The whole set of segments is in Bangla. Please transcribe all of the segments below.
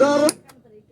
ধরো থাকবে।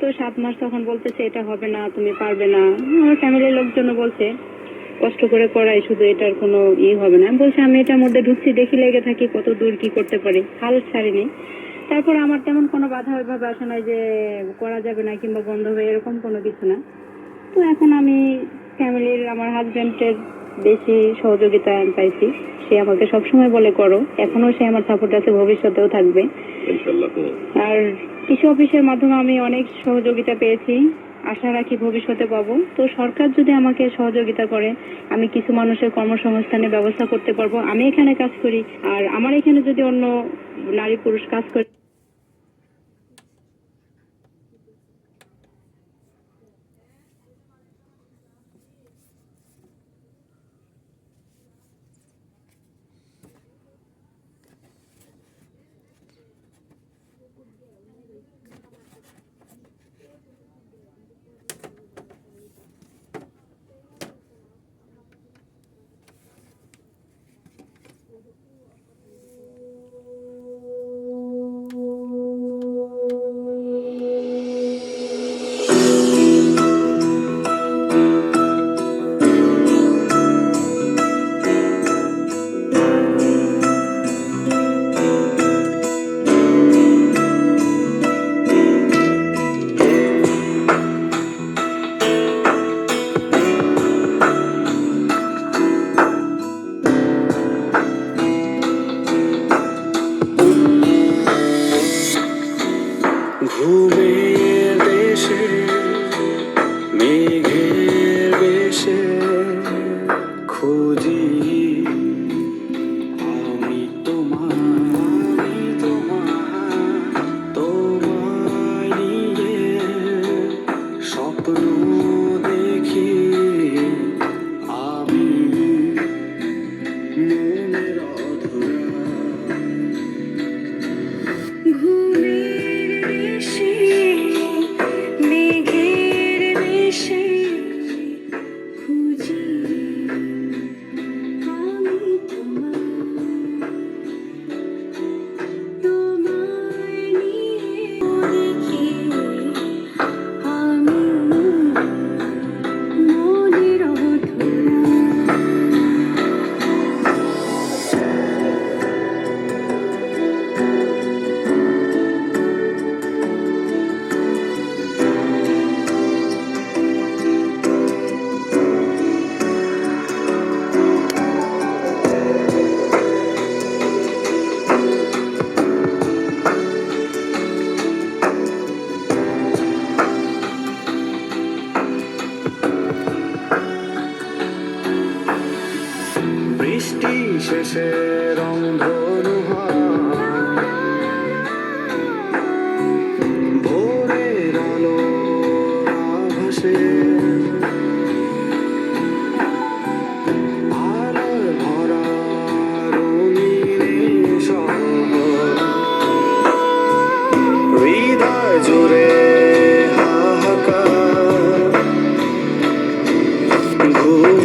তো সাত মাস তখন বলতেছে, এটা হবে না, তুমি পারবে না। আমার ফ্যামিলির লোকজন বলছে, কষ্ট করে করাই, শুধু এটার কোনো ই হবে না। আমি বলছি, আমি এটার মধ্যে ঢুকছি, দেখি লেগে থাকি কত দূর কি করতে পারি। হাল ছাড়িনি। তারপর আমার তেমন কোনো বাধা ওইভাবে আসে নাই যে করা যাবে না কিংবা বন্ধ হবে, এরকম কোনো কিছু না। তো এখন আমি ফ্যামিলির আমার হাজবেন্ডের বেশি সহযোগিতা আমি পাইছি। সে আমাকে সবসময় বলে করো। এখনও সে আমার সাপোর্ট আছে ভবিষ্যতেও থাকবে। আর কৃষি অফিসের মাধ্যমে আমি অনেক সহযোগিতা পেয়েছি। আশা রাখি ভবিষ্যতে পাবো। তো সরকার যদি আমাকে সহযোগিতা করে আমি কিছু মানুষের কর্মসংস্থানের ব্যবস্থা করতে পারব। আমি এখানে কাজ করি। আর আমার এখানে যদি অন্য নারী পুরুষ কাজ করে ঘুমের দেশে মেঘের বেশে খুঁজি শেষের অন্ধনু ভোরের আলো ভাসে হৃদয় জুড়ে হাহাকার। ঘুম